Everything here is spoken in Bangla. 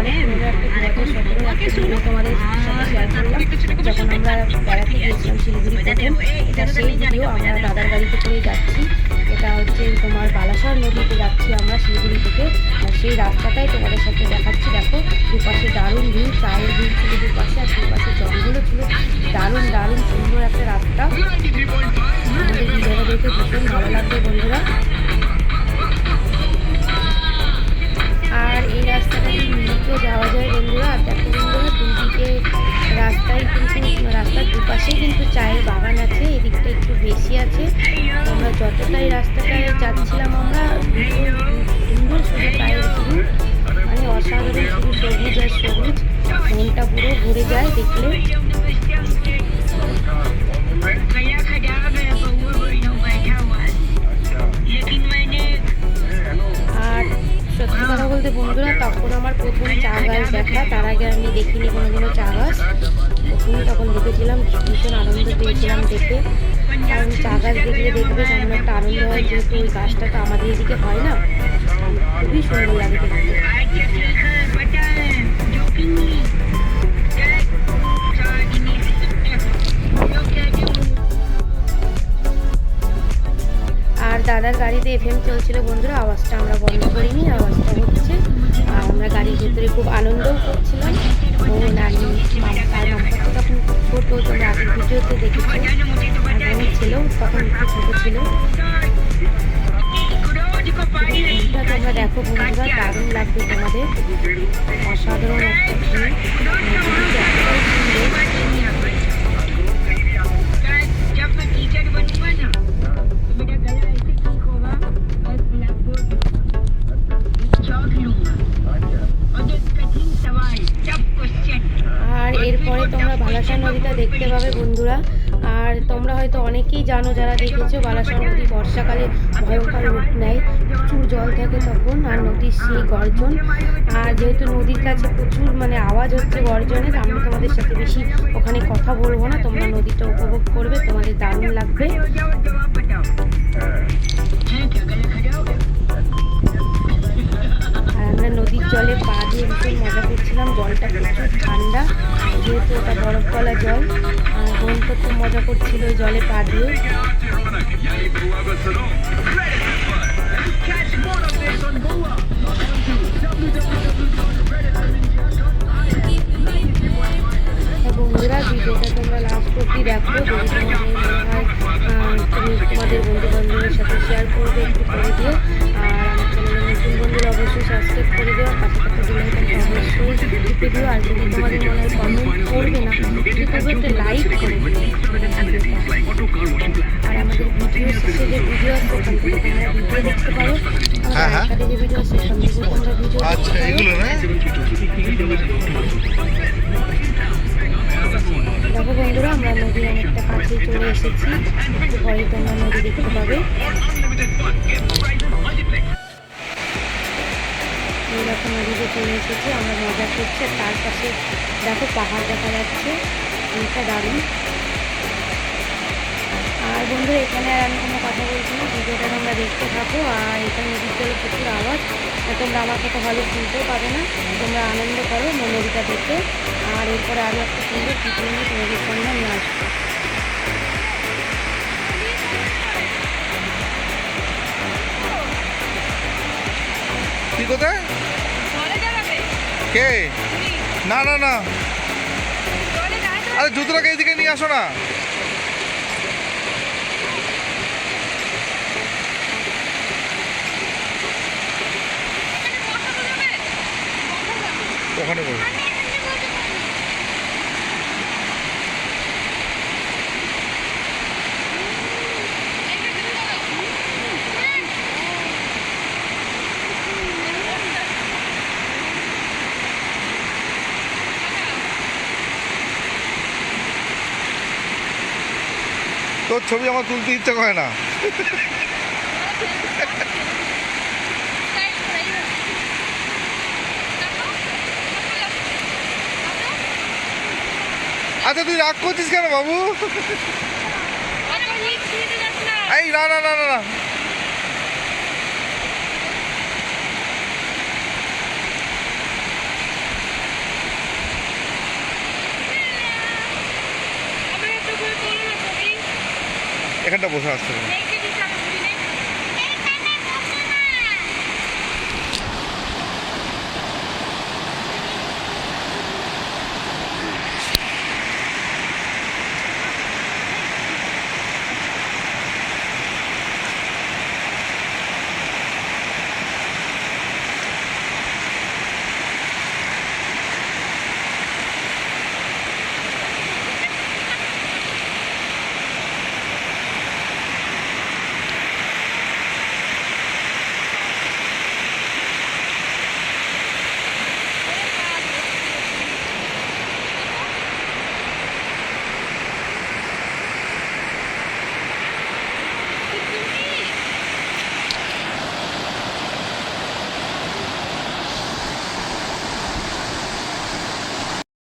অনেক পুরোনো একটা সতেরো তোমাদের শেয়ার করলাম। যখন আমরা বেড়াতে গিয়েছিলাম শিলিগুড়ি প্রথম এটা সেই ভিডিও আমরা দাদার গাড়িতে করেই যাচ্ছি। এটা হচ্ছে তোমার বালাসর নদীতে যাচ্ছি আমরা শিলিগুড়ি থেকে। আর সেই রাস্তাটাই তোমাদের সাথে দেখাচ্ছি। দেখো দুপাশে দারুণ ভিউ চায়ের ভিউ ছিল দুপাশে আর দুপাশে জঙ্গলও ছিল। দারুণ দারুণ সুন্দর একটা রাস্তা। আমাদের ভিডিওটা দেখে ভীষণ ভালো লাগবে বন্ধুরা। তাই রাস্তাটায় যাচ্ছিলাম আমরা। সুন্দর সুন্দর পায়ে মানে অসাধারণ শুধু সবুজ আর সবুজ। মনটা পুরো ঘুরে যায় দেখলে। আর সত্যি কথা বলতে বন্ধুরা, তখন আমার প্রথম চা গাছ দেখা। তার আগে আমি দেখিনি কোনো কোনো চা গাছ। প্রথমে তখন দেখেছিলাম, ভীষণ আনন্দ পেয়েছিলাম দেখে। চা গাছ দেখলে দেখবে কেমন একটা আনন্দ হয়, যেহেতু ওই গাছটা তো আমাদের এদিকে হয় না। খুবই সুন্দর লাগে আর দাদার গাড়িতে এফএম চলছিল বন্ধুরা, আওয়াজটা আমরা বন্ধ করিনি, আওয়াজটা হচ্ছে। আর আমরা গাড়ির ভেতরে খুব আনন্দও করছিলাম। ও নানি তখন ছোটো, তোমরা আগের ভিডিওতে দেখেছ। ছিল তখন একটু ছোটো ছিল। তোমরা দেখো বন্ধুরা দারুণ লাগবে তোমাদের। অসাধারণ একটা বালাসা নদীটা দেখতে পাবে বন্ধুরা। আর তোমরা হয়তো অনেকেই জানো যারা দেখেছ বালাসা নদী বর্ষাকালে ভয়ঙ্কর রূপ নেয়। প্রচুর জল থাকে তখন, আর নদীর সেই গর্জন। আর যেহেতু নদীর কাছে প্রচুর মানে আওয়াজ হচ্ছে গর্জনের আমি তোমাদের সাথে বেশি ওখানে কথা বলব না। তোমরা নদীটা উপভোগ করবে, তোমাদের দারুণ লাগবে। আর আমরা নদীর জলে পা দিয়ে ভীষণ মজা করছিলাম, জলটা প্রচুর ঠান্ডা। যেহেতু ওটা বরফ গলা জল বোন তো খুব মজা করছিল জলে পা দিয়ে। বন্ধু সাথে শেয়ার আর নতুন অবশ্যই সাবস্ক্রাইব করে দিও, আর পাশে থাকা বেলাইকনটা অবশ্যই টিপে দিও, আর যদি তোমাদের মনে হয় কমেন্ট করবে না। করবে লাইক করে আর আমাদের ভিডিও শেষে যে ভিডিও আছে ওখান থেকে তোমরা ভিডিও দেখতে পারো। হ্যাঁ, হ্যাঁ। যে ভিডিও আছে সেখান থেকে তোমরা ভিডিও আচ্ছা এগুলো না? দেখো বন্ধুরা আমরা নদীর অনেকটা কাছেই চলে এসেছি। পরে তোমরা নদী দেখতে পাবে। এই দেখো নদীতে চলে এসেছি, আমরা মজা করছি। আর তার পাশে দেখো পাহাড় দেখা যাচ্ছে, এটা দারুণ। আর বন্ধু এখানে আর আমি কোনো কথা বলছি না, ভিডিওটা তোমরা দেখতে থাকো। আর এখানে জলে প্রচুর আওয়াজ তোমরা আমার কথা ভালো শুনতেও পাবে না, তোমরা আনন্দ করো নদীটা দেখে। আর এরপরে আরও একটা সুন্দর ভিডিও নিয়ে তোমাদের সামনে নিয়ে আসব কি কোথায়? কে? না না না। আরে জুতোটাকে এইদিকে নিয়ে আসো না। ওখানে বল তোর ছবি আমার তুলতে ইচ্ছে করে না। আচ্ছা তুই রাগ করছিস কেন বাবু? এই না না না না না। এখানটা বসে আসতে